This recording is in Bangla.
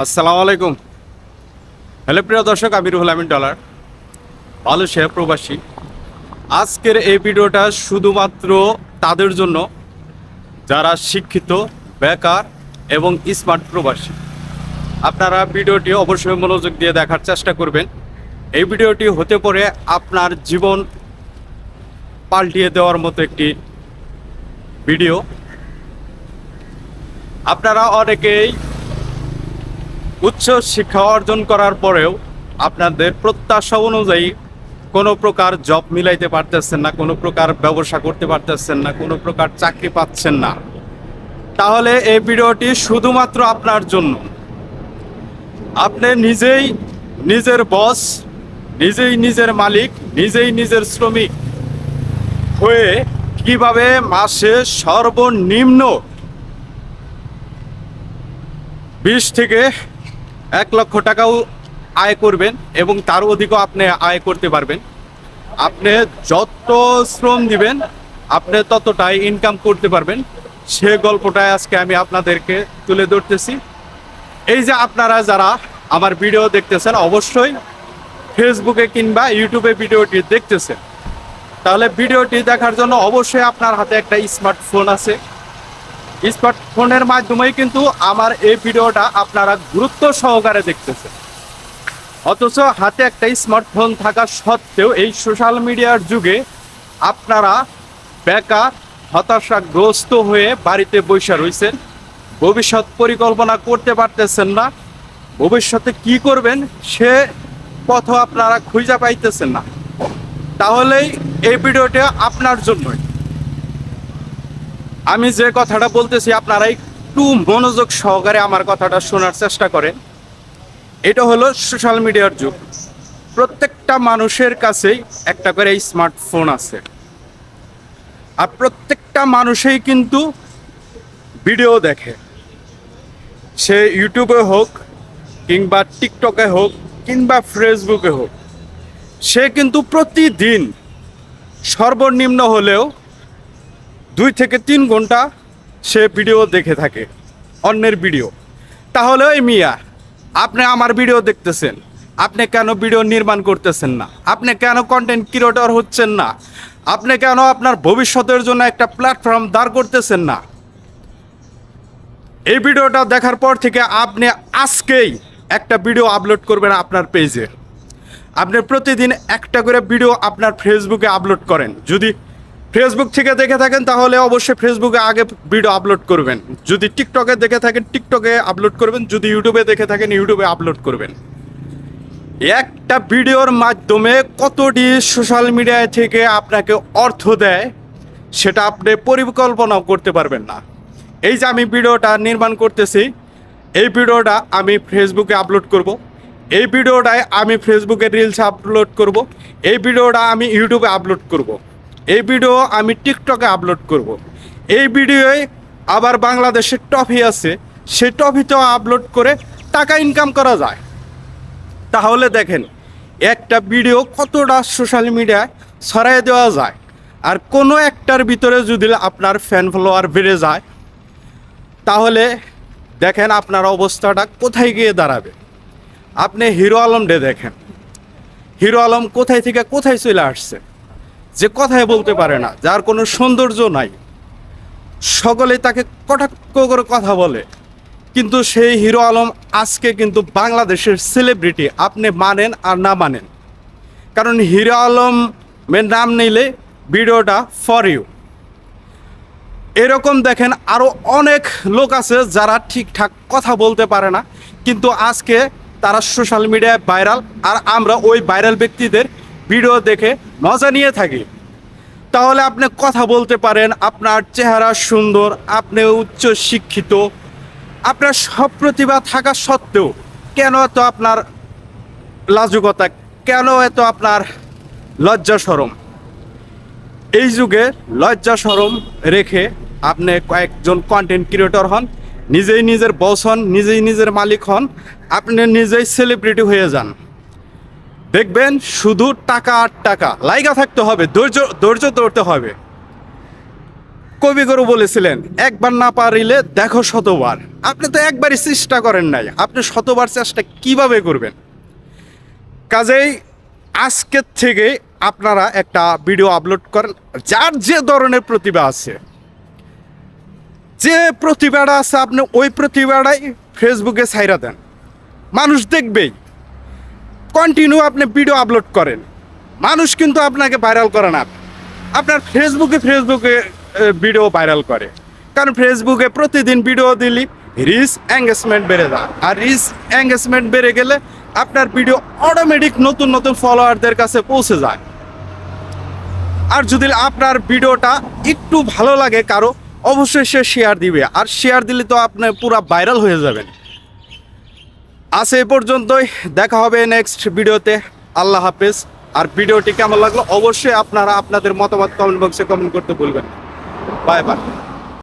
আসসালামু আলাইকুম। হ্যালো, প্রিয় দর্শক, আমি রুহুল আমিন ডলার মালয়েশিয়া প্রবাসী। আজকের এই ভিডিওটা শুধুমাত্র তাদের জন্য, যারা শিক্ষিত, বেকার এবং স্মার্ট প্রবাসী। আপনারা ভিডিওটি অবশ্যই মনোযোগ দিয়ে দেখার চেষ্টা করবেন। এই ভিডিওটি হতে পারে আপনার জীবন পাল্টিয়ে দেওয়ার মতো একটি ভিডিও। আপনারা অনেকেই উচ্চ শিক্ষা অর্জন করার পরেও আপনাদের প্রত্যাশা অনুযায়ী কোনো প্রকার জব মিলাইতে পারতেছেন না, কোনো প্রকার ব্যবসা করতে পারতেছেন না, কোনো প্রকার চাকরি পাচ্ছেন না। তাহলে এই ভিডিওটি শুধুমাত্র আপনার জন্য। আপনি নিজেই নিজের বস নিজেই নিজের মালিক, নিজেই নিজের শ্রমিক হয়ে কীভাবে মাসে সর্বনিম্ন বিশ থেকে এক লক্ষ টাকাও আয় করবেন এবং তার অধিকও আপনি আয় করতে পারবেন। আপনি যত শ্রম দিবেন, আপনি ততটাই ইনকাম করতে পারবেন। সে গল্পটাই আজকে আমি আপনাদেরকে তুলে ধরতেছি। এই যে আপনারা যারা আমার ভিডিও দেখতেছেন, অবশ্যই ফেসবুকে কিংবা ইউটিউবে ভিডিওটি দেখতেছেন। তাহলে ভিডিওটি দেখার জন্য অবশ্যই আপনার হাতে একটা স্মার্টফোন আছে। স্মার্টফোনের মাধ্যমেই কিন্তু আমার এই ভিডিওটা আপনারা গুরুত্ব সহকারে দেখতেছেন। অথচ হাতে একটা স্মার্টফোন থাকা সত্ত্বেও এই সোশ্যাল মিডিয়ার যুগে আপনারা বেকার হতাশাগ্রস্ত হয়ে বাড়িতে বসে রয়েছেন ভবিষ্যৎ পরিকল্পনা করতে পারতেছেন না। ভবিষ্যতে কি করবেন সে পথ আপনারা খুঁজে পাইতেছেন না। তাহলেই এই ভিডিওটা আপনার জন্যই। আমি যে কথাটা বলতেছি, আপনারা একটু মনোযোগ সহকারে আমার কথাটা শোনার চেষ্টা করেন। এটা হলো সোশ্যাল মিডিয়ার যুগ। প্রত্যেকটা মানুষের কাছেই একটা করে স্মার্টফোন আছে। আর প্রত্যেকটা মানুষেই কিন্তু ভিডিও দেখে। সে ইউটিউবে হোক, কিংবা টিকটকে হোক, কিংবা ফেসবুকে হোক, সে কিন্তু প্রতিদিন সর্বনিম্ন হলেও দুই থেকে তিন ঘণ্টা সে ভিডিও দেখে থাকে, অন্যের ভিডিও তাহলে ওই মিয়া, আপনি আমার ভিডিও দেখতেছেন, আপনি কেন ভিডিও নির্মাণ করতেছেন না? আপনি কেন কন্টেন্ট ক্রিয়েটর হচ্ছেন না? আপনি কেন আপনার ভবিষ্যতের জন্য একটা প্ল্যাটফর্ম দাঁড় করতেছেন না? এই ভিডিওটা দেখার পর থেকে আপনি আজকেই একটা ভিডিও আপলোড করবেন আপনার পেজে আপনি প্রতিদিন একটা করে ভিডিও আপনার ফেসবুকে আপলোড করেন। যদি ফেসবুক থেকে দেখে থাকেন, তাহলে অবশ্যই ফেসবুকে আগে ভিডিও আপলোড করবেন যদি টিকটকে দেখে থাকেন টিকটকে আপলোড করবেন যদি ইউটিউবে দেখে থাকেন ইউটিউবে আপলোড করবেন একটা ভিডিওর মাধ্যমে কতটি সোশ্যাল মিডিয়া থেকে আপনাকে অর্থ দেয়, সেটা আপনি পরিকল্পনাও করতে পারবেন না এই যে আমি ভিডিওটা নির্মাণ করতেছি, এই ভিডিওটা আমি ফেসবুকে আপলোড করব। এই ভিডিওটায় আমি ফেসবুকে রিলস আপলোড করব। এই ভিডিওটা আমি ইউটিউবে আপলোড করব। এই ভিডিও আমি টিকটকে আপলোড করব। এই ভিডিওয় আবার বাংলাদেশের টফি আছে, সেই টফিতেও আপলোড করে টাকা ইনকাম করা যায়। তাহলে দেখেন, একটা ভিডিও কতটা সোশ্যাল মিডিয়ায় ছড়াই দেওয়া যায়, আর কোনো একটার ভিতরে যদি আপনার ফ্যান ফলোয়ার বেড়ে যায়, তাহলে দেখেন আপনার অবস্থাটা কোথায় গিয়ে দাঁড়াবে। আপনি হিরো আলম ডে দেখেন, হিরো আলম কোথায় থেকে কোথায় চলে আসছে? যে কথায় বলতে পারে না, যার কোনো সৌন্দর্য নাই। সকলে তাকে কটাক্ষ করে কথা বলে। কিন্তু সেই হিরো আলম আজকে কিন্তু বাংলাদেশের সেলিব্রিটি আপনি মানেন আর না মানেন। কারণ হিরো আলমের নাম নিলে ভিডিওটা ফর ইউ এরকম দেখেন আরও অনেক লোক আছে যারা ঠিকঠাক কথা বলতে পারে না, কিন্তু আজকে তারা সোশ্যাল মিডিয়ায় ভাইরাল আর আমরা ওই ভাইরাল ব্যক্তিদের ভিডিও দেখে মজা নিয়ে থাকি। তাহলে আপনি কথা বলতে পারেন, আপনার চেহারা সুন্দর, আপনি উচ্চ শিক্ষিত। আপনার সব প্রতিভা থাকা সত্ত্বেও কেন এত আপনার লাজুকতা, কেন এত আপনার লজ্জা সরম? এই যুগে লজ্জা সরম রেখে আপনি কয়েকজন কন্টেন্ট ক্রিয়েটর হন, নিজেই নিজের বস হন, নিজেই নিজের মালিক হন, আপনি নিজেই সেলিব্রিটি হয়ে যান। দেখবেন শুধু টাকা আর টাকা। লাইগা থাকতে হবে, ধৈর্য ধৈর্য ধরতে হবে। কবিগুরু বলেছিলেন, একবার না পারিলে দেখো শতবার। আপনি তো একবারই চেষ্টা করেন নাই, আপনি শতবার চেষ্টা কীভাবে করবেন? কাজেই আজকের থেকে আপনারা একটা ভিডিও আপলোড করেন, যার যে ধরনের প্রতিভা আছে। যে প্রতিভাটা আছে, আপনি ওই প্রতিভাটাই ফেসবুকে ছাইরা দেন। মানুষ দেখবেই। কন্টিনিউ আপনি ভিডিও আপলোড করেন। মানুষ কিন্তু আপনাকে ভাইরাল করে না। আপনার ফেসবুকে ফেসবুকে ভিডিও ভাইরাল করে। কারণ ফেসবুকে প্রতিদিন ভিডিও দিলি রিচ এঙ্গেজমেন্ট বেড়ে যায়। আর রিচ এঙ্গেজমেন্ট বেড়ে গেলে আপনার ভিডিও অটোমেটিক নতুন নতুন ফলোয়ারদের কাছে পৌঁছে যায়। আর যদি আপনার ভিডিওটা একটু ভালো লাগে কারও, অবশ্যই সে শেয়ার দিবে। আর শেয়ার দিলে তো আপনি পুরো ভাইরাল হয়ে যাবেন। আজ এ পর্যন্তই। দেখা হবে নেক্সট ভিডিওতে আল্লাহ হাফেজ। আর ভিডিওটি কেমন লাগল অবশ্যই আপনারা আপনাদের মতামত কমেন্ট বক্সে কমেন্ট করতে ভুলবেন বাই বাই